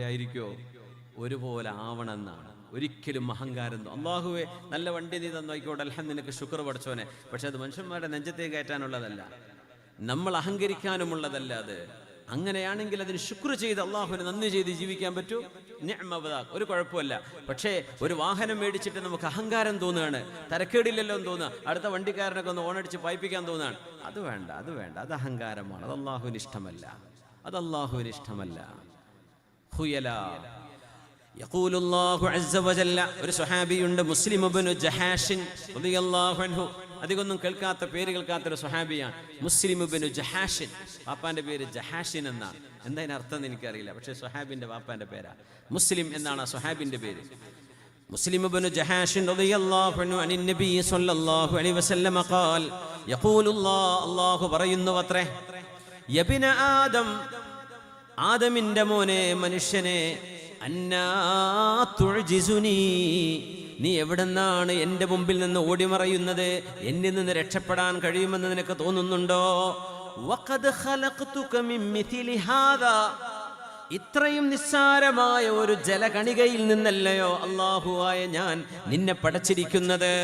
ആയിരിക്കോ? ഒരുപോലെ ആവണമെന്നാണ്. ഒരിക്കലും അഹങ്കാരം അള്ളാഹുവെ നല്ല വണ്ടി നീ തന്നോയിക്കോട്ടെ. അല്ല നിനക്ക് ശുക്ർ പഠിച്ചോനെ പക്ഷെ അത് മനുഷ്യന്മാരുടെ നെഞ്ചത്തെ കയറ്റാനുള്ളതല്ല. നമ്മൾ അഹങ്കരിക്കാനുമുള്ളതല്ല അത്. അങ്ങനെയാണെങ്കിൽ അതിന് ശുക്ർ ചെയ്ത് അള്ളാഹുവിന് നന്ദി ചെയ്ത് ജീവിക്കാൻ പറ്റൂ? നിഅ്മ ഒരു കുഴപ്പമില്ല. പക്ഷേ ഒരു വാഹനം മേടിച്ചിട്ട് നമുക്ക് അഹങ്കാരം തോന്നുകയാണ്. തരക്കേടില്ലല്ലോ എന്ന് തോന്നുക. അടുത്ത വണ്ടിക്കാരനൊക്കെ ഒന്ന് ഓണടിച്ച് പായിപ്പിക്കാൻ തോന്നുകയാണ്. അത് വേണ്ട അത് വേണ്ട. അത് അഹങ്കാരമാണ്. അത് അള്ളാഹുവിന് ഇഷ്ടമല്ല. അത് അള്ളാഹുവിന് ഇഷ്ടമല്ല. يقول الله عز وجل ഒരു സ്വഹാബിയുണ്ട് മുസ്ലിം ഇബ്നു ജഹാഷിൻ റളിയല്ലാഹു അൻഹു അധികമൊന്നും കേൾക്കാത്ത പേര് കേൾക്കാത്ത ഒരു സ്വഹാബിയാണ് മുസ്ലിം ഇബ്നു ജഹാഷിൻ പാപ്പാന്റെ പേര് ജഹാഷിൻ എന്നാണ് എന്താ അതിന് അർത്ഥം എന്ന് എനിക്കറിയില്ല പക്ഷേ സ്വഹാബിന്റെ പാപ്പാന്റെ പേരാ മുസ്ലിം എന്നാണ് ആ സ്വഹാബിന്റെ പേര് مسلم بن جحاش رضي الله عنه عن النبي صلى الله عليه وسلم قال يقول الله الله പറയുന്നു അത്രേ യബിന ആദം ആദമിന്റെ മോനെ മനുഷ്യനെ അന്നാ നീ എവിടെന്നാണ് എന്റെ മുമ്പിൽ നിന്ന് ഓടിമറയുന്നത്? എന്നിൽ നിന്ന് രക്ഷപ്പെടാൻ കഴിയുമെന്ന് നിനക്ക് തോന്നുന്നുണ്ടോ? ഇത്രയും നിസ്സാരമായ ഒരു ജലകണികയിൽ നിന്നല്ലയോ അള്ളാഹുവായ ഞാൻ നിന്നെ പടച്ചിരിക്കുന്നത്?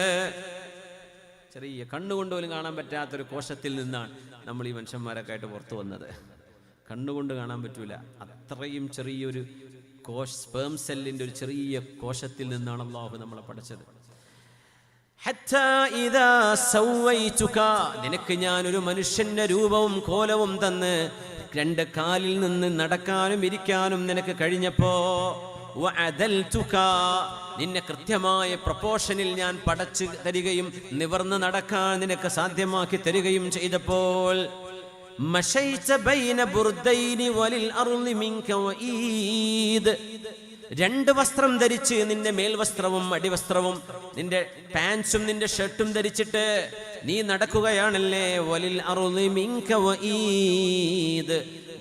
ചെറിയ കണ്ണുകൊണ്ടുപോലും കാണാൻ പറ്റാത്തൊരു കോശത്തിൽ നിന്നാണ് നമ്മൾ ഈ മനുഷ്യന്മാരൊക്കെ ആയിട്ട് പുറത്തു വന്നത്. കണ്ണുകൊണ്ട് കാണാൻ പറ്റൂല. അത്രയും ചെറിയൊരു കോശ സ്പേം സെല്ലിന്റെ ഒരു ചെറിയ കോശത്തിൽ നിന്നാണ് അള്ളാഹു നമ്മളെ പഠിച്ചത് നിനക്ക് ഞാൻ ഒരു മനുഷ്യന്റെ രൂപവും കോലവും തന്ന് രണ്ട് കാലിൽ നിന്ന് നടക്കാനും ഇരിക്കാനും നിനക്ക് കഴിഞ്ഞപ്പോ നിന്നെ കൃത്യമായ പ്രപ്പോഷനിൽ ഞാൻ പടച്ചു തരികയും നിവർന്ന് നടക്കാൻ നിനക്ക് സാധ്യമാക്കി തരികയും ചെയ്തപ്പോൾ മശൈത ബൈന ബുർദൈനി വലിൽ അറുളി മിങ്ക വഈദ്. രണ്ട് വസ്ത്രം ധരിച്ച് നിന്റെ മേൽവസ്ത്രവും അടിവസ്ത്രവും നിന്റെ പാൻസും നിന്റെ ഷർട്ടും ധരിച്ചിട്ട് നീ നടക്കുകയാണല്ലേ? വലിൽ വഈദ്.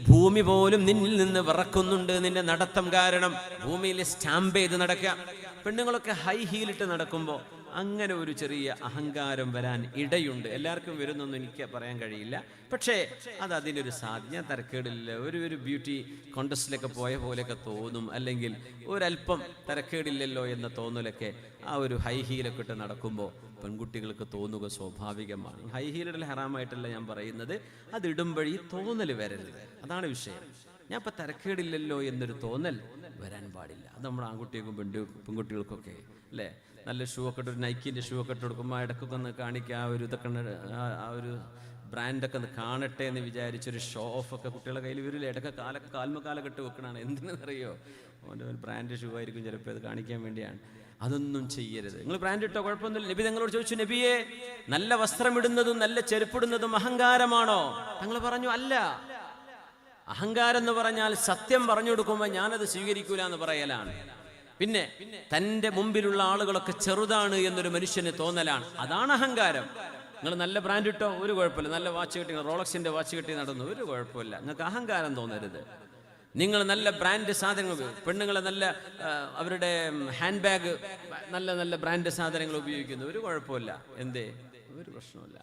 ഭൂമി പോലും നിന്നിൽ നിന്ന് വിറക്കുന്നുണ്ട് നിന്റെ നടത്തം കാരണം. ഭൂമിയിൽ സ്റ്റാമ്പ് ചെയ്ത് നടക്കുക. പെണ്ണുങ്ങളൊക്കെ ഹൈ ഹീലിട്ട് നടക്കുമ്പോൾ അങ്ങനെ ഒരു ചെറിയ അഹങ്കാരം വരാൻ ഇടയുണ്ട്. എല്ലാവർക്കും വരുന്നൊന്നും എനിക്ക് പറയാൻ കഴിയില്ല. പക്ഷേ അത് അതിനൊരു സാധ്യത ഞാൻ തരക്കേടില്ല. ഒരു ഒരു ബ്യൂട്ടി കോണ്ടസ്റ്റിലൊക്കെ പോയ പോലെയൊക്കെ തോന്നും. അല്ലെങ്കിൽ ഒരല്പം തരക്കേടില്ലല്ലോ എന്ന തോന്നലൊക്കെ ആ ഒരു ഹൈ ഹീലൊക്കെ ഇട്ട് നടക്കുമ്പോൾ പെൺകുട്ടികൾക്ക് തോന്നുക സ്വാഭാവികമാണ്. ഹൈ ഹീലിടൽ ഹറാമായിട്ടല്ല ഞാൻ പറയുന്നത്. അത് ഇടുമ്പോഴേ ഈ തോന്നൽ വരരുത്. അതാണ് വിഷയം. ഞാൻ ഇപ്പം തരക്കേടില്ലല്ലോ എന്നൊരു തോന്നൽ വരാൻ പാടില്ല. അത് നമ്മുടെ ആൺകുട്ടികൾക്കും പെണ്ണു പെൺകുട്ടികൾക്കൊക്കെ അല്ലേ? നല്ല ഷൂ ഒക്കെ ഇട്ട് ഒരു നൈക്കിന്റെ ഷൂ ഒക്കെ ഇട്ട് കൊടുക്കുമ്പോൾ ഇടക്കൊക്കെ ഒന്ന് കാണിക്കുക ആ ഒരു ഇതൊക്കെ ആ- ഒരു ബ്രാൻഡൊക്കെ ഒന്ന് കാണട്ടെ എന്ന് വിചാരിച്ചൊരു ഷോ ഓഫ് ഒക്കെ കുട്ടികളുടെ കയ്യിൽ വരില്ല? ഇടയ്ക്ക് കാലൊക്കെ കാൽമ കെട്ട് ഇട്ട് വെക്കണതാണ്. എന്തിനെന്നറിയോ? അവന്റെ ബ്രാൻഡ് ഷൂ ആയിരിക്കും ചിലപ്പോൾ അത് കാണിക്കാൻ വേണ്ടിയാണ്. അതൊന്നും ചെയ്യരുത്. നിങ്ങൾ ബ്രാൻഡ് ഇട്ടോ? കുഴപ്പമൊന്നുമില്ല. നബി നിങ്ങളോട് ചോദിച്ചു നബിയെ നല്ല വസ്ത്രമിടുന്നതും നല്ല ചെരുപ്പിടുന്നതും അഹങ്കാരമാണോ? തങ്ങൾ പറഞ്ഞു അല്ല. അഹങ്കാരം എന്ന് പറഞ്ഞാൽ സത്യം പറഞ്ഞു കൊടുക്കുമ്പോൾ ഞാനത് സ്വീകരിക്കൂല എന്ന് പറയലാണ്. പിന്നെ തന്റെ മുമ്പിലുള്ള ആളുകളൊക്കെ ചെറുതാണ് എന്നൊരു മനുഷ്യന് തോന്നലാണ്. അതാണ് അഹങ്കാരം. നിങ്ങൾ നല്ല ബ്രാൻഡ് ഇട്ടോ ഒരു കുഴപ്പമില്ല. നല്ല വാച്ച് കിട്ടി റോളക്സിന്റെ വാച്ച് കിട്ടി നടന്നു ഒരു കുഴപ്പമില്ല. നിങ്ങൾക്ക് അഹങ്കാരം തോന്നരുത്. നിങ്ങൾ നല്ല ബ്രാൻഡ് സാധനങ്ങൾ പെണ്ണുങ്ങൾ നല്ല അവരുടെ ഹാൻഡ് ബാഗ് നല്ല നല്ല ബ്രാൻഡ് സാധനങ്ങൾ ഉപയോഗിക്കുന്നു. ഒരു കുഴപ്പമില്ല. എന്തേ? ഒരു പ്രശ്നമില്ല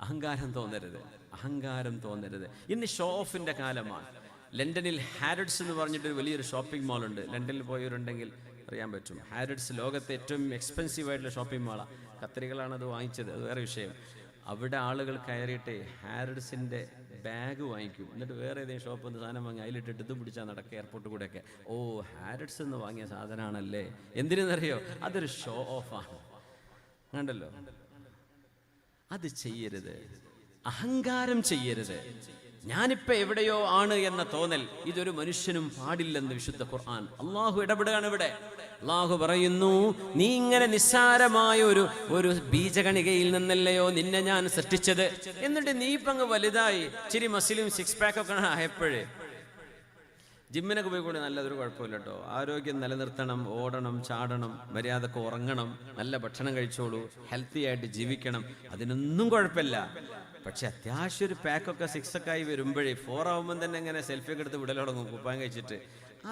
അഹങ്കാരം തോന്നരുത്. അഹങ്കാരം തോന്നരുത്. ഇന്ന് ഷോ ഓഫിന്റെ കാലമാണ്. ലണ്ടനിൽ ഹാരഡ്സ് എന്ന് പറഞ്ഞിട്ട് വലിയൊരു ഷോപ്പിംഗ് മാൾ ഉണ്ട്. ലണ്ടനിൽ പോയവരുണ്ടെങ്കിൽ അറിയാൻ പറ്റും. ഹാരഡ്സ് ലോകത്തെ ഏറ്റവും എക്സ്പെൻസീവ് ആയിട്ടുള്ള ഷോപ്പിംഗ് മാളാണ് കത്രികളാണ് അത് വാങ്ങിച്ചത്. അത് വേറെ വിഷയം. അവിടെ ആളുകൾ കയറിയിട്ട് ഹാരഡ്സിന്റെ ബാഗ് വാങ്ങിക്കും. എന്നിട്ട് വേറെ ഏതെങ്കിലും ഷോപ്പിൽ നിന്ന് സാധനം വാങ്ങി അതിലിട്ടിട്ട് ഇത് പിടിച്ചാൽ നടക്കുക എയർപോർട്ട് കൂടെയൊക്കെ. ഓ ഹാരഡ്സ് എന്ന് വാങ്ങിയ സാധനമാണല്ലേ? എന്തിനെന്നറിയോ? അതൊരു ഷോ ഓഫാണ് കണ്ടല്ലോ? അത് ചെയ്യരുത്. അഹങ്കാരം ചെയ്യരുത്. ഞാനിപ്പോ എവിടെയോ ആണ് എന്ന തോന്നൽ ഇതൊരു മനുഷ്യനും പാടില്ലെന്ന് വിശുദ്ധ ഖുർആൻ. അള്ളാഹു ഇടപെടുകയാണ് ഇവിടെ. അള്ളാഹു പറയുന്നു നീ ഇങ്ങനെ നിസ്സാരമായ ഒരു ഒരു ബീജകണികയിൽ നിന്നല്ലയോ നിന്നെ ഞാൻ സൃഷ്ടിച്ചത്? എന്നിട്ട് നീ ഇപ്പങ്ങ് വലുതായി ചിരി മസിലും സിക്സ് പാക്ക് ഒക്കെ ആയപ്പോഴേ ജിമ്മിനൊക്കെ പോയി കൂടി നല്ലതൊരു കുഴപ്പമില്ല കേട്ടോ ആരോഗ്യം നിലനിർത്തണം ഓടണം ചാടണം മര്യാദയ്ക്ക് ഉറങ്ങണം നല്ല ഭക്ഷണം കഴിച്ചോളൂ ഹെൽത്തി ആയിട്ട് ജീവിക്കണം. അതിനൊന്നും കുഴപ്പമില്ല. പക്ഷെ അത്യാവശ്യം ഒരു പാക്കൊക്കെ സിക്സ് ഒക്കെ ആയി വരുമ്പോഴേ ഫോർ ആവുമ്പം തന്നെ ഇങ്ങനെ സെൽഫി ഒക്കെ എടുത്ത് വിടൽ തുടങ്ങും കുപ്പായം കഴിച്ചിട്ട്.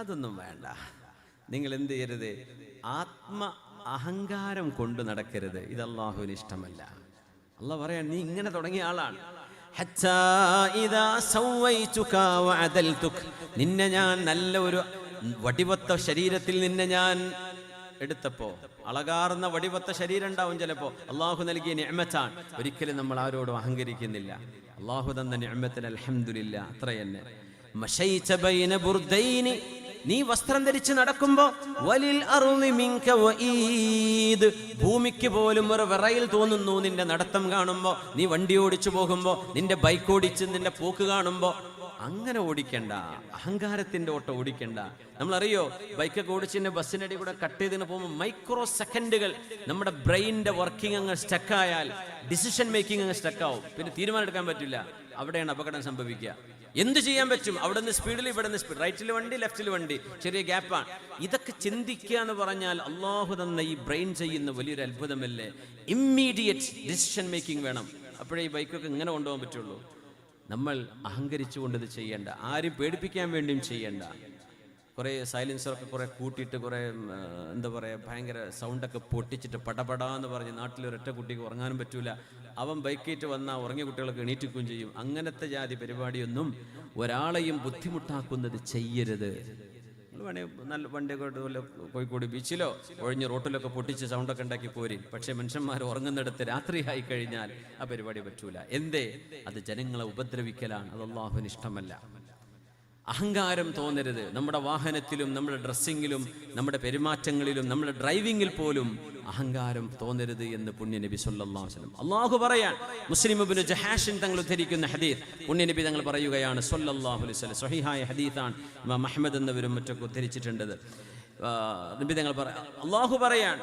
അതൊന്നും വേണ്ട. നിങ്ങൾ എന്ത് ചെയ്യരുത്? ആത്മ അഹങ്കാരം കൊണ്ട് നടക്കരുത്. ഇത് ഇഷ്ടമല്ല. അല്ല പറയാൻ നീ ഇങ്ങനെ തുടങ്ങിയ ആളാണ്. നിന്നെ ഞാൻ നല്ല ഒരു വടിവത്ത ശരീരത്തിൽ നിന്നെ ഞാൻ എടുത്തപ്പോ അളകാർന്ന വടിവത്ത ശരീരം ഉണ്ടാവും ചിലപ്പോ. അള്ളാഹു നൽകിയ നിഅമത്താണ്. ഒരിക്കലും നമ്മൾ ആരോടും അഹങ്കരിക്കുന്നില്ല. അള്ളാഹു തന്ന നിഅമത്തിന് അലഹമില്ല അത്ര തന്നെ നീ വസ്ത്രം ധരിച്ച് നടക്കുമ്പോ വലിൽ ഈദ്. ഭൂമിക്ക് പോലും ഒരു വിറയിൽ തോന്നുന്നു നിന്റെ നടത്തം കാണുമ്പോ. നീ വണ്ടി ഓടിച്ചു പോകുമ്പോ നിന്റെ ബൈക്ക് ഓടിച്ച് നിന്റെ പോക്ക് കാണുമ്പോ. അങ്ങനെ ഓടിക്കണ്ട അഹങ്കാരത്തിന്റെ ഓട്ടം ഓടിക്കണ്ട. നമ്മളറിയോ ബൈക്കൊക്കെ ഓടിച്ച് ഓടിച്ചിന്റെ ബസ്സിനടി കൂടെ കട്ട് ചെയ്തിന് പോകുമ്പോൾ മൈക്രോ സെക്കൻഡുകൾ നമ്മുടെ ബ്രെയിനിന്റെ വർക്കിംഗ് അങ്ങ് സ്റ്റക്കായാൽ ഡിസിഷൻ മേക്കിംഗ് അങ്ങ് സ്റ്റക്കാവും. പിന്നെ തീരുമാനം എടുക്കാൻ പറ്റില്ല. അവിടെയാണ് അപകടം സംഭവിക്കുക. എന്ത് ചെയ്യാൻ പറ്റും? അവിടെ നിന്ന് സ്പീഡിൽ ഇവിടെ നിന്ന് സ്പീഡ് റൈറ്റിൽ വണ്ടി ലെഫ്റ്റിൽ വണ്ടി. ചെറിയ ഗ്യാപ്പാണ് ഇതൊക്കെ ചിന്തിക്കുക എന്ന് പറഞ്ഞാൽ അള്ളാഹു തന്ന ഈ ബ്രെയിൻ ചെയ്യുന്ന വലിയൊരു അത്ഭുതമല്ലേ? ഇമ്മീഡിയറ്റ് ഡിസിഷൻ മേക്കിംഗ് വേണം. അപ്പോഴേ ഈ ബൈക്കൊക്കെ ഇങ്ങനെ കൊണ്ടുപോകാൻ പറ്റുള്ളൂ. നമ്മൾ അഹങ്കരിച്ചുകൊണ്ട് ഇത് ചെയ്യേണ്ട. ആരും പേടിപ്പിക്കാൻ വേണ്ടിയും ചെയ്യേണ്ട. കുറേ സൈലൻസറൊക്കെ കുറേ കൂട്ടിയിട്ട് കുറേ എന്താ പറയുക ഭയങ്കര സൗണ്ടൊക്കെ പൊട്ടിച്ചിട്ട് പടപടാന്ന് പറഞ്ഞ് നാട്ടിലെ ഒരൊറ്റ കുട്ടിക്ക് ഉറങ്ങാനും പറ്റൂല. അവൻ ബൈക്കേറ്റ് വന്നാൽ ഉറങ്ങിയ കുട്ടികളൊക്കെ എണീറ്റിക്കുകയും ചെയ്യും. അങ്ങനത്തെ ജാതി പരിപാടിയൊന്നും ഒരാളെയും ബുദ്ധിമുട്ടാക്കുന്നത് ചെയ്യരുത്. വേണേ നല്ല വണ്ടിയൊക്കെ കോഴിക്കോട് ബീച്ചിലോ ഒഴിഞ്ഞ് റോട്ടിലൊക്കെ പൊട്ടിച്ച് സൗണ്ടൊക്കെ ഉണ്ടാക്കി പോരി. പക്ഷേ മനുഷ്യന്മാർ ഉറങ്ങുന്നിടത്ത് രാത്രിയായി കഴിഞ്ഞാൽ ആ പരിപാടി പറ്റൂല. എന്തേ? അത് ജനങ്ങളെ ഉപദ്രവിക്കലാണ്. അത് അള്ളാഹുവിന് ഇഷ്ടമല്ല. അഹങ്കാരം തോന്നരുത്. നമ്മുടെ വാഹനത്തിലും നമ്മുടെ ഡ്രസ്സിങ്ങിലും നമ്മുടെ പെരുമാറ്റങ്ങളിലും നമ്മുടെ ഡ്രൈവിങ്ങിൽ പോലും അഹങ്കാരം തോന്നരുത് എന്ന് പുണ്യനബി സല്ലല്ലാഹു അലൈഹി വസല്ലം അള്ളാഹു പറയാൻ. മുസ്ലിം ഇബ്നു ജഹാഷിൻ തങ്ങൾ ഉദ്ധരിക്കുന്ന ഹദീസ് പുണ്യനബി തങ്ങൾ പറയുകയാണ് സല്ലല്ലാഹു അലൈഹി വസല്ലം. സ്വഹീഹായ ഹദീസാണ് ഇമാം അഹ്മദ് എന്നവരും മറ്റൊക്കെ ഉദ്ധരിച്ചിട്ടുണ്ട്. നബി തങ്ങൾ പറ അള്ളാഹു പറയാൻ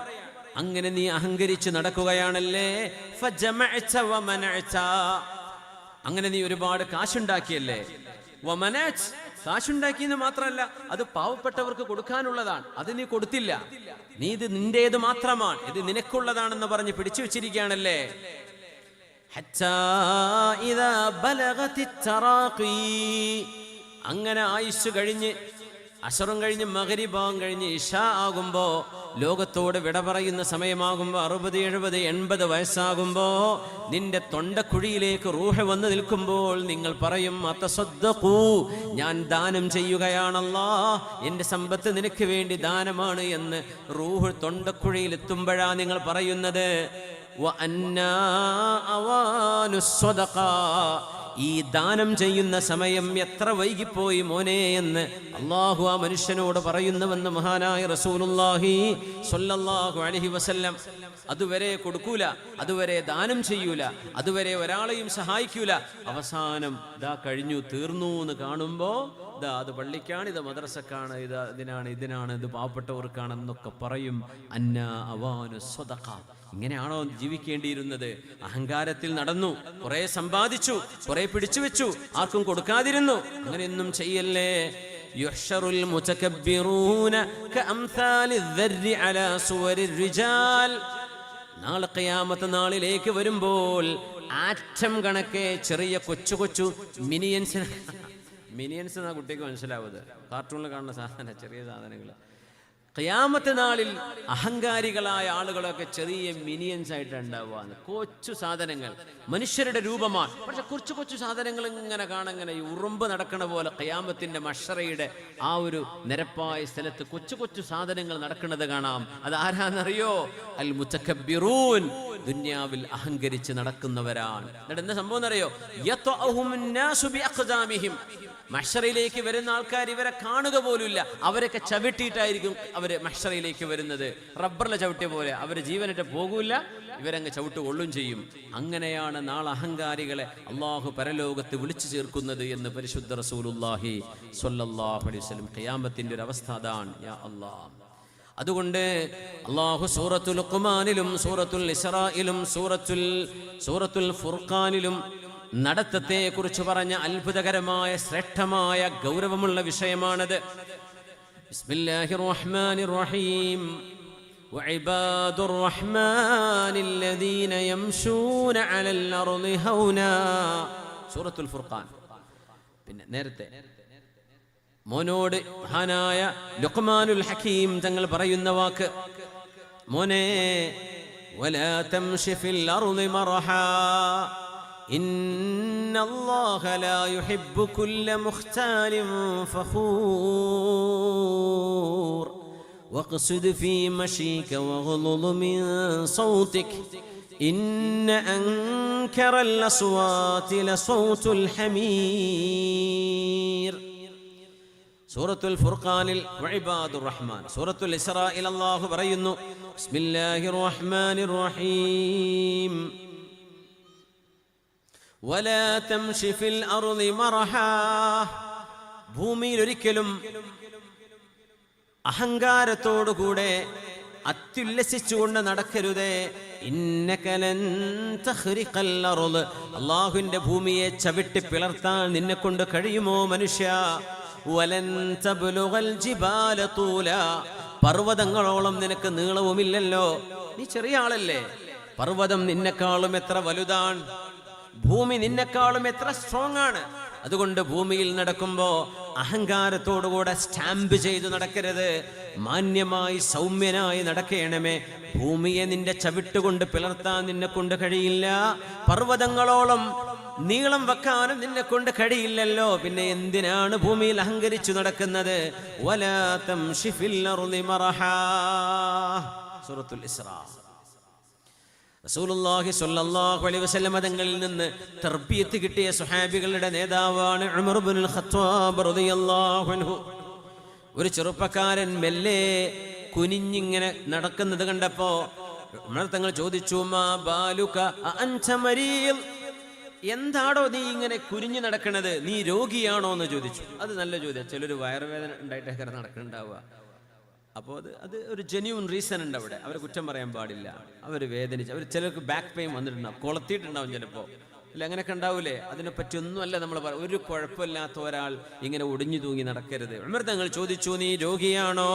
അങ്ങനെ നീ അഹങ്കരിച്ച് നടക്കുകയാണല്ലേ. അങ്ങനെ നീ ഒരുപാട് കാശുണ്ടാക്കിയല്ലേ? കാശുണ്ടാക്കിയെന്ന് മാത്രമല്ല അത് പാവപ്പെട്ടവർക്ക് കൊടുക്കാനുള്ളതാണ്. അത് നീ കൊടുത്തില്ല. നീ ഇത് നിന്റേത് മാത്രമാണ്. ഇത് നിനക്കുള്ളതാണെന്ന് പറഞ്ഞ് പിടിച്ചു വെച്ചിരിക്കുകയാണല്ലേ. അങ്ങനെ ആയുസ് കഴിഞ്ഞ് അസറും കഴിഞ്ഞ് മകരിഭാവം കഴിഞ്ഞ് ഇഷ ആകുമ്പോ ലോകത്തോട് വിട പറയുന്ന സമയമാകുമ്പോ അറുപത് എഴുപത് എൺപത് വയസ്സാകുമ്പോ നിന്റെ തൊണ്ടക്കുഴിയിലേക്ക് റൂഹ വന്ന് നിൽക്കുമ്പോൾ നിങ്ങൾ പറയും അത്തസ്വദ്ധൂ ഞാൻ ദാനം ചെയ്യുകയാണല്ലോ എന്റെ സമ്പത്ത് നിനക്ക് വേണ്ടി ദാനമാണ് എന്ന് റൂഹ് തൊണ്ടക്കുഴിയിൽ എത്തുമ്പോഴാ നിങ്ങൾ പറയുന്നത്. ഈ ദാനം ചെയ്യുന്ന സമയം എത്ര വൈകിപ്പോയി മോനെ എന്ന് അള്ളാഹു ആ മനുഷ്യനോട് പറയുന്നുവെന്ന് മഹാനായ റസൂലുള്ളാഹി സ്വല്ലല്ലാഹു അലൈഹി വസല്ലം അതുവരെ കൊടുക്കൂല അതുവരെ ദാനം ചെയ്യൂല അതുവരെ ഒരാളെയും സഹായിക്കൂല. അവസാനം ഇതാ കഴിഞ്ഞു തീർന്നു എന്ന് കാണുമ്പോ ഇതാ അത് പള്ളിക്കാണ് ഇത് മദ്രസക്കാണ് ഇത് ഇതിനാണ് ഇതിനാണ് ഇത് പാവപ്പെട്ടവർക്കാണെന്നൊക്കെ പറയും. അന്ന അവാനു സ്വതക്ക ഇങ്ങനെയാണോ ജീവിക്കേണ്ടിയിരുന്നത് അഹങ്കാരത്തിൽ നടന്നു കുറെ സമ്പാദിച്ചു കുറെ പിടിച്ചു വെച്ചു ആർക്കും കൊടുക്കാതിരുന്നു അങ്ങനെയൊന്നും ചെയ്യല്ലേ يحشر المتكبرون كأمثال الذر على صور الرجال നാളെ ഖിയാമത്ത് നാളിലേക്ക് വരുമ്പോൾ ആറ്റം കണക്കെ ചെറിയ കൊച്ചു കൊച്ചു മിനിയൻസിന് മിനിയൻസ് എന്നാ കുട്ടിക്ക് മനസ്സിലാവുന്നത് കാർട്ടൂണിൽ കാണുന്ന സാധനം ചെറിയ സാധനങ്ങൾ ഖിയാമത്ത് നാളിൽ അഹങ്കാരികളായ ആളുകളൊക്കെ ചെറിയ മിനിയൻസ് ആയിട്ട് ഉണ്ടാവുക. കൊച്ചു സാധനങ്ങൾ മനുഷ്യരുടെ രൂപമാണ്. പക്ഷെ കൊച്ചു കൊച്ചു സാധനങ്ങൾ ഇങ്ങനെ കാണങ്ങനെ ഈ ഉറുമ്പ് നടക്കണ പോലെ കയാമത്തിന്റെ മഷറയുടെ ആ ഒരു നിരപ്പായ സ്ഥലത്ത് കൊച്ചു കൊച്ചു സാധനങ്ങൾ നടക്കുന്നത് കാണാം. അത് ആരാന്നറിയോ? അൽ മുത്തക്കബിറൂൻ ദുന്യാവിൽ അഹങ്കരിച്ച് നടക്കുന്നവരാണ്. എന്താ സംഭവം എന്നറിയോ? മഹ്ശറയിലേക്ക് വരുന്ന ആൾക്കാർ ഇവരെ കാണുക പോലുമില്ല. അവരൊക്കെ ചവിട്ടിയിട്ടായിരിക്കും അവർ മഷറയിലേക്ക് വരുന്നത്. റബ്ബറിലെ ചവിട്ടിയ പോലെ അവർ ജീവനിട്ട് പോകൂല ഇവരങ്ങ് ചവിട്ട് കൊള്ളും ചെയ്യും. അങ്ങനെയാണ് നാളെ അഹങ്കാരികളെ അള്ളാഹു പരലോകത്ത് വിളിച്ചു ചേർക്കുന്നത് എന്ന് പരിശുദ്ധ റസൂലുല്ലാഹി സൊല്ലാഹു അലൈഹി ഖിയാമത്തിന്റെ ഒരു അവസ്ഥ അതാണ്. യാ അതുകൊണ്ട് അള്ളാഹു സൂറത്തുൽ ഖുമാനിലും സൂറത്തുൽ ഇസ്രായിലും സൂറത്തുൽ സൂറത്തുൽ ഫുർഖാനിലും നടത്തത്തെ കുറിച്ച് പറഞ്ഞ അത്ഭുതകരമായ ശ്രേഷ്ഠമായ ഗൗരവമുള്ള വിഷയമാണത് ബിസ്മില്ലാഹിർ റഹ്മാനിർ റഹീം وعباد الرحمن الذين يمشون على الأرض هونا സൂറത്തുൽ ഫുർഖാൻ പിന്നെ നേരത്തെ മോനോട് മഹാനായ ലുഖ്മാനുൽ ഹക്കീം തങ്ങൾ പറയുന്ന വാക്ക് മോനെ ولا تمش في الأرض مرحا إن الله لا يحب كل مختال فخور واقصد في مشيك واغضض من صوتك إن أنكر الأصوات لصوت الحمير സൂറത്തുൽ ഫുർഖാനിൽ വഇബാദുർ റഹ്മാൻ സൂറത്തുൽ ഇസ്രായിൽ അല്ലാഹു പറയുന്നു ബിസ്മില്ലാഹിർ റഹ്മാനിർ റഹീം വലാ ഭൂമിയിൽ ഒരിക്കലും അഹങ്കാരത്തോടുകൂടെ അത്യുല്ലസിച്ചുകൊണ്ട് നടക്കരുതേ. അള്ളാഹുവിന്റെ ഭൂമിയെ ചവിട്ടി പിളർത്താൻ നിന്നെ കൊണ്ട് കഴിയുമോ മനുഷ്യ? പർവതങ്ങളോളം നിനക്ക് നീളവുമില്ലല്ലോ. നീ ചെറിയ ആളല്ലേ? പർവതം നിന്നെക്കാളും എത്ര വലുതാണ്? ഭൂമി നിന്നെക്കാളും എത്ര സ്ട്രോങ് ആണ്. അതുകൊണ്ട് ഭൂമിയിൽ നടക്കുമ്പോ അഹങ്കാരത്തോടുകൂടെ സ്റ്റാമ്പ് ചെയ്തു നടക്കരുത്. മാന്യമായി സൗമ്യനായി നടക്കണമേ. ഭൂമിയെ നിന്റെ ചവിട്ടുകൊണ്ട് പിളർത്താൻ നിന്നെ കൊണ്ട് കഴിയില്ല. പർവതങ്ങളോളം നീളം വെക്കാനും നിന്നെ കൊണ്ട് കഴിയില്ലല്ലോ. പിന്നെ എന്തിനാണ് ഭൂമിയിൽ അഹങ്കരിച്ചു നടക്കുന്നത്? വലാ തംശി ഫിൽ അർളി മറഹാ. സൂറത്തുൽ ഇസ്രാ. റസൂലുള്ളാഹി സ്വല്ലല്ലാഹു അലൈഹി വസല്ലം തങ്ങളിൽ നിന്ന് തർബിയത്ത് കിട്ടിയ സുഹാബികളുടെ നേതാവാണ് ഉമർ ഇബ്നുൽ ഖത്താബ് റളിയല്ലാഹു അൻഹു. ഒരു ചെറുപ്പക്കാരൻ മെല്ലെ കുനിഞ്ഞിങ്ങനെ നടക്കുന്നത് കണ്ടപ്പോ ഉമർ തങ്ങൾ ചോദിച്ചു മാ ബാലുക അൻത മരീദ്? എന്താടോ നീ ഇങ്ങനെ കുനിഞ്ഞു നടക്കണത്? നീ രോഗിയാണോ? എന്ന് ചോദിച്ചു. അത് നല്ല ചോദ്യം. ചിലർ വയറുവേദന ഉണ്ടായിട്ടൊക്കെ നടക്കുന്നുണ്ടാവുക. അപ്പോൾ അത് അത് ഒരു ജെന്യൂൺ റീസൺ ഉണ്ട് അവിടെ. അവരെ കുറ്റം പറയാൻ പാടില്ല. അവർ വേദനിച്ച് അവർ ചിലർക്ക് ബാക്ക് പെയിൻ വന്നിട്ടുണ്ടാവും കൊളത്തിയിട്ടുണ്ടാവും ചിലപ്പോൾ അല്ല അങ്ങനെയൊക്കെ ഉണ്ടാവൂലേ? അതിനെപ്പറ്റി ഒന്നുമല്ല നമ്മൾ പറ ഒരു കുഴപ്പമില്ലാത്ത ഒരാൾ ഇങ്ങനെ ഒടിഞ്ഞു തൂങ്ങി നടക്കരുത്. ഉമർ തങ്ങൾ ചോദിച്ചു നീ രോഗിയാണോ?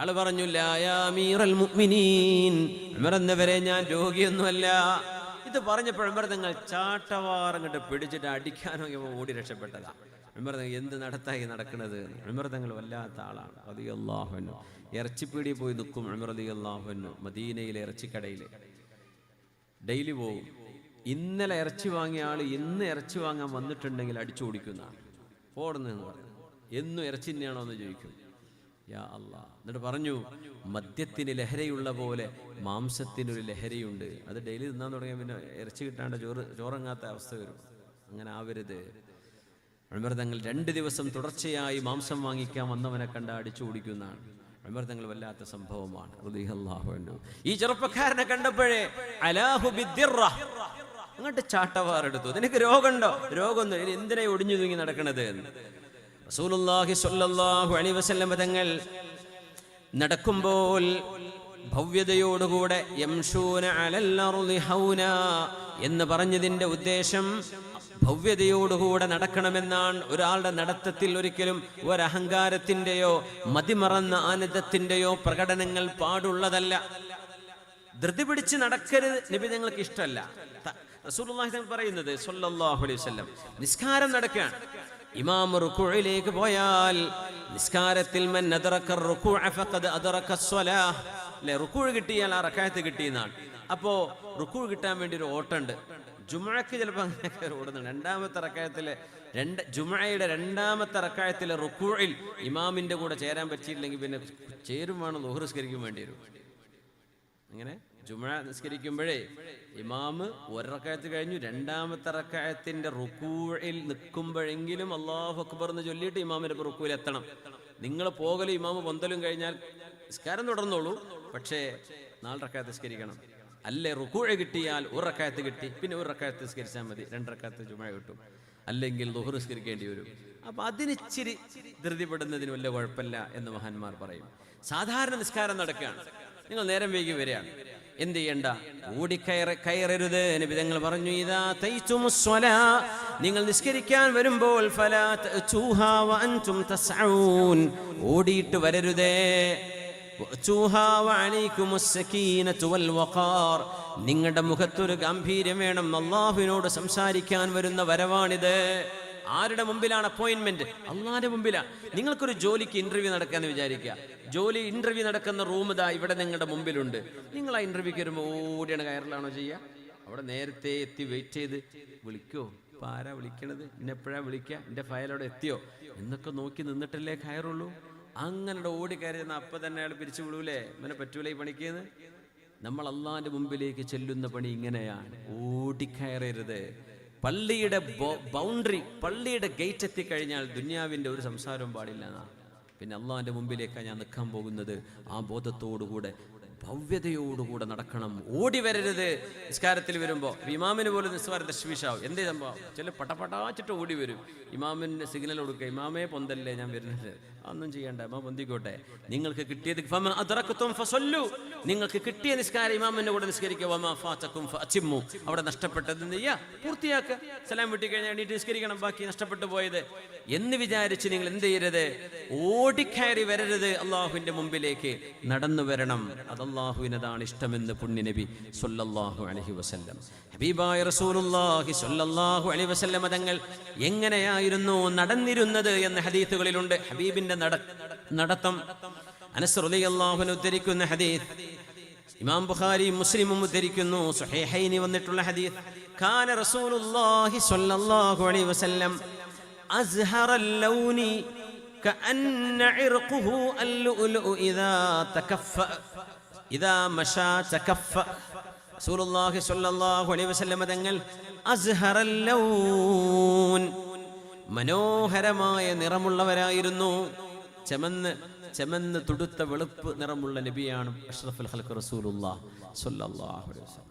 ആൾ പറഞ്ഞു ഉമർ എന്നവരെ ഞാൻ രോഗിയൊന്നുമല്ല. ഇത് പറഞ്ഞപ്പോൾ ഉമർ തങ്ങൾ ചാട്ടവാറങ്ങോട്ട് പിടിച്ചിട്ട് അടിക്കാനോ ഓടി രക്ഷപ്പെട്ടതാ. ഉമർ തങ്ങൾ എന്ത് നടത്തായി നടക്കുന്നത് ഉമർ തങ്ങൾ വല്ലാത്ത ആളാണ്. റളിയല്ലാഹു ഇറച്ചിപ്പീടി പോയി നിൽക്കും ഉമർ റളിയല്ലാഹു മദീനയിലെ ഇറച്ചിക്കടയിൽ ഡെയിലി പോകും ഇന്നലെ ഇറച്ചി വാങ്ങിയ ആൾ ഇന്ന് ഇറച്ചി വാങ്ങാൻ വന്നിട്ടുണ്ടെങ്കിൽ അടിച്ചു ഓടിക്കുന്നതാണ് പോടുന്നെന്ന് പറഞ്ഞു. എന്നും ഇറച്ചി തന്നെയാണോ എന്ന് ചോദിക്കും. യാ അല്ലാ. എന്നിട്ട് പറഞ്ഞു മദ്യത്തിന് ലഹരയുള്ള പോലെ മാംസത്തിനൊരു ലഹരിയുണ്ട്. അത് ഡെയിലി തിന്നാൻ തുടങ്ങിയാൽ പിന്നെ ഇറച്ചി കിട്ടാണ്ട് ചോറ് ചോറങ്ങാത്ത അവസ്ഥ വരും. അങ്ങനെ ആവരുത്. അമൃതങ്ങൾ രണ്ട് ദിവസം തുടർച്ചയായി മാംസം വാങ്ങിക്കാൻ വന്നവനെ കണ്ട അടിച്ചു ഓടിക്കുന്നതാണ് അമൃതങ്ങൾ വല്ലാത്ത സംഭവമാണ്. ഈ ചെറുപ്പക്കാരനെ കണ്ടപ്പോഴേ അലാഹു. അങ്ങോട്ട് ചാട്ടവാറെടുത്തു. നിനക്ക് രോഗമുണ്ടോ? രോഗമൊന്നും എന്തിനാ ഒടിഞ്ഞു തൂങ്ങി നടക്കണത് എന്ന്. റസൂലുള്ളാഹി സ്വല്ലല്ലാഹു അലൈഹി വസല്ലം തങ്ങൾ നടക്കുമ്പോൾ ഭവ്യതയോടുകൂടെ അലൽ ഹൗന എന്ന് പറഞ്ഞതിന്റെ ഉദ്ദേശം ഭവ്യതയോടുകൂടെ നടക്കണമെന്നാണ് ഒരാളുടെ നടത്തത്തിൽ ഒരിക്കലും ഒരഹങ്കാരത്തിന്റെയോ മതിമറന്ന ആനന്ദത്തിന്റെയോ പ്രകടനങ്ങൾ പാടുള്ളതല്ല. ധൃതി പിടിച്ച് നടക്കരുത് നബി ഞങ്ങൾക്ക് ഇഷ്ടമല്ല. റസൂലുള്ളാഹി പറയുന്നത് സല്ലല്ലാഹു അലൈഹി വസല്ലം നിസ്കാരം നടക്കുകയാണ്. ഇമാം റുക്കുഴയിലേക്ക് പോയാൽ നിസ്കാരത്തിൽ മൻ ഫഖദ് കിട്ടിയാൽ ആ റക്കായത്ത് കിട്ടിയെന്നാണ്. അപ്പോ റുക്കുഴ് കിട്ടാൻ വേണ്ടി ഒരു ഓട്ടമുണ്ട്. ജുമഅക്ക് ചിലപ്പോൾ അങ്ങനെയൊക്കെ ഓടുന്നുണ്ട്. രണ്ടാമത്തെ റക്കായത്തിലെ രണ്ട് ജുമായയുടെ രണ്ടാമത്തെ റക്കായത്തിലെ റുക്കുഇൽ ഇമാമിന്റെ കൂടെ ചേരാൻ പറ്റിയില്ലെങ്കിൽ പിന്നെ ചേരും വേണം ലുഹ്റിസ്കരിക്കും വേണ്ടി വരും. അങ്ങനെ ജുമ നിസ്കരിക്കുമ്പോഴേ ഇമാമ് ഒരക്കായത്ത് കഴിഞ്ഞു. രണ്ടാമത്തെ റക്കായത്തിന്റെ റുക്കൂഴിൽ നിൽക്കുമ്പോഴെങ്കിലും അള്ളാഹു അക്ബർ എന്ന് ചൊല്ലിയിട്ട് ഇമാമിന്റെ റുക്കൂയിൽ എത്തണം. നിങ്ങൾ പോകലും ഇമാമ് പൊന്തലും കഴിഞ്ഞാൽ നിസ്കാരം തുടർന്നോളൂ. പക്ഷേ നാല് റക്കായത്ത് നിസ്കരിക്കണം. അല്ലേ റുക്കൂഴ കിട്ടിയാൽ ഒരു റക്കായത്ത് കിട്ടി പിന്നെ ഒരു റക്കായത്ത് നിസ്കരിച്ചാൽ മതി രണ്ട് റക്കായത്ത് ജുമ കിട്ടും. അല്ലെങ്കിൽ ദുഹർ നിസ്കരിക്കേണ്ടി വരും. അപ്പൊ അതിനിച്ചിരി ധൃതിപ്പെടുന്നതിന് വല്ല കുഴപ്പമില്ല എന്ന് മഹാന്മാർ പറയും. സാധാരണ നിസ്കാരം നടക്കുകയാണ്. നിങ്ങൾ നേരം വൈകി വരികയാണ് എന്ത് ചെയ്യണ്ട? ഓടിക്കയറ കയറരുത്. നിബിതങ്ങൾ പറഞ്ഞു ഇതാ തൈച്ചുമുസ്വല നിങ്ങൾ നിസ്കരിക്കാൻ വരുമ്പോൾ ഫലാ തസ്ഊൻ ഓടിയിട്ട് വരരുതേ. നിങ്ങളുടെ മുഖത്തൊരു ഗാംഭീര്യം വേണം. അള്ളാഹുവിനോട് സംസാരിക്കാൻ വരുന്ന വരവാണിത്. ആരുടെ മുമ്പിലാണ് അപ്പോയിന്റ്മെന്റ് അള്ളാന്റെ മുമ്പിലാണ് നിങ്ങൾക്കൊരു ജോലിക്ക് ഇന്റർവ്യൂ നടക്കാന്ന് വിചാരിക്കുക. ജോലി ഇന്റർവ്യൂ നടക്കുന്ന റൂം ഇതാ ഇവിടെ നിങ്ങളുടെ മുമ്പിലുണ്ട്. നിങ്ങൾ ആ ഇന്റർവ്യൂക്ക് വരുമ്പോൾ ഓടിയാണ് കയറലാണോ ചെയ്യുക അവിടെ നേരത്തെ എത്തി വെയിറ്റ് ചെയ്ത്. വിളിക്കോ? ഇപ്പം ആരാ വിളിക്കണത്? എന്നെ എപ്പോഴാ വിളിക്കുക? എന്റെ ഫയൽ അവിടെ എത്തിയോ? എന്നൊക്കെ നോക്കി നിന്നിട്ടല്ലേ കയറുള്ളൂ. അങ്ങനെ ഓടി കയറിയെന്ന് അപ്പം തന്നെ അയാൾ പിരിച്ചു വിടൂലേ? ഇവനെ പറ്റൂലേ ഈ പണിക്കേന്ന്? നമ്മൾ അള്ളാന്റെ മുമ്പിലേക്ക് ചെല്ലുന്ന പണി ഇങ്ങനെയാണ്. ഓടിക്കയറരുത് പള്ളിയുടെ ബൗണ്ടറി പള്ളിയുടെ ഗേറ്റ് എത്തിക്കഴിഞ്ഞാൽ ദുന്യാവിന്റെ ഒരു സംസാരവും പാടില്ല എന്നാ. പിന്നെ അള്ളാഹിന്റെ മുമ്പിലേക്കാണ് ഞാൻ നിൽക്കാൻ പോകുന്നത്. ആ ബോധത്തോടുകൂടെ ഭവ്യതയോടുകൂടെ നടക്കണം. ഓടി വരരുത്. നിസ്കാരത്തിൽ വരുമ്പോൾ ഇമാമിന് പോലും നിസ്കാരം തശ്വീഷാവും എന്തേ സംഭവം? ചില പട്ടപ്പട്ടാച്ചിട്ട് ഓടി വരും. ഇമാമിന് സിഗ്നൽ കൊടുക്കുക ഇമാമേ പൊന്തല്ലേ ഞാൻ വരുന്നത്. ഒന്നും ചെയ്യണ്ട ഇമാം പൊന്തിക്കോട്ടെ. നിങ്ങൾക്ക് കിട്ടിയത്. നിങ്ങൾക്ക് കിട്ടിയ നിസ്കാരം ഇമാമിന്റെ കൂടെ നിസ്കരിക്കും അവിടെ നഷ്ടപ്പെട്ടത് എന്ത് ചെയ്യാ? പൂർത്തിയാക്കുക. സലാം വിട്ടി കഴിഞ്ഞാൽ എണീറ്റ് നിസ്കരിക്കണം. ബാക്കി നഷ്ടപ്പെട്ടു പോയത്. എന്ന് വിചാരിച്ച് നിങ്ങൾ എന്ത് ചെയ്യരുത്? ഓടിക്കയറി വരരുത് അള്ളാഹുവിന്റെ മുമ്പിലേക്ക്. നടന്നു വരണം. അത് അള്ളാഹുവിനതാണ് ഇഷ്ടമെന്ന് പുണ്യനബി സൊല്ലാഹു അലഹി വസല്ലം. ഹബീബായ റസൂലുള്ളാഹി സൊല്ലാഹു അലൈഹി വസല്ലം തങ്ങൾ എങ്ങനെയായിരുന്നു നടന്നിരുന്നത് എന്ന ഹദീത്തുകളിലുണ്ട് ഹബീബിന്റെ നട നടത്തം അനസ് റളിയല്ലാഹു അൻഹു ഉദ്ധരിക്കുന്ന ഹദീസ് ഇമാം ബുഖാരി മുസ്ലിമും ഉദ്ധരിക്കുന്നു സുഹൈഹൈനി വന്നിട്ടുള്ള ഹദീസ് കാന റസൂലുള്ളാഹി സ്വല്ലല്ലാഹു അലൈഹി വസല്ലം അസ്ഹറ اللون كأن عرقه اللؤلؤ إذا تكفأ إذا مشى تكفأ റസൂലുള്ളാഹി സ്വല്ലല്ലാഹു അലൈഹി വസല്ലം തങ്ങൾ അസ്ഹറ اللون മനോഹരമായ നിറമുള്ളവരായിരുന്നു ചെമന്ന് ചെമന്ന് തുടുത്ത വെളുപ്പ് നിറമുള്ള നബിയാണ് അഷ്റഫുൽ ഹൽക്ക് സ്വല്ലല്ലാഹു അലൈഹി വസല്ലം.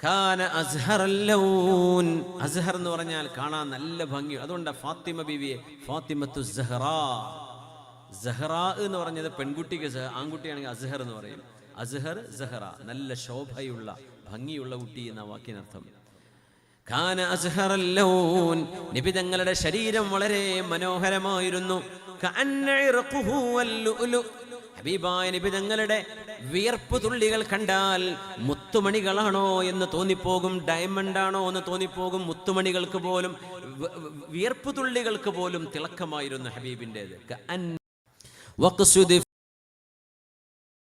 ഖാന അസ്ഹർ ലൗൻ അസ്ഹർ എന്ന് പറഞ്ഞാൽ കാണാൻ നല്ല ഭംഗി. അതുകൊണ്ട് ഫാത്തിമ ബീവിയെ ഫാത്തിമത്തു സഹറ. എന്ന് പറഞ്ഞത് പെൺകുട്ടിക്ക് ആൺകുട്ടിയാണെങ്കിൽ അസ്ഹർ എന്ന് പറയും. അസ്ഹർ സഹറ. നല്ല ശോഭയുള്ള ഭംഗിയുള്ള കുട്ടി എന്ന വാക്കിനർത്ഥം. ഖാന അസ്ഹർ ലൗൻ നബി തങ്ങളുടെ ശരീരം വളരെ മനോഹരമായിരുന്നു. ഹബീബായ നബി തങ്ങളുടെ വിയർപ്പ് തുള്ളികൾ കണ്ടാൽ മുത്തുമണികളാണോ എന്ന് തോന്നിപ്പോകും ഡയമണ്ട് ആണോ എന്ന് തോന്നിപ്പോകും മുത്തുമണികൾക്ക് പോലും വിയർപ്പ് തുള്ളികൾക്ക് പോലും തിളക്കമായിരുന്നു ഹബീബിന്റെത്.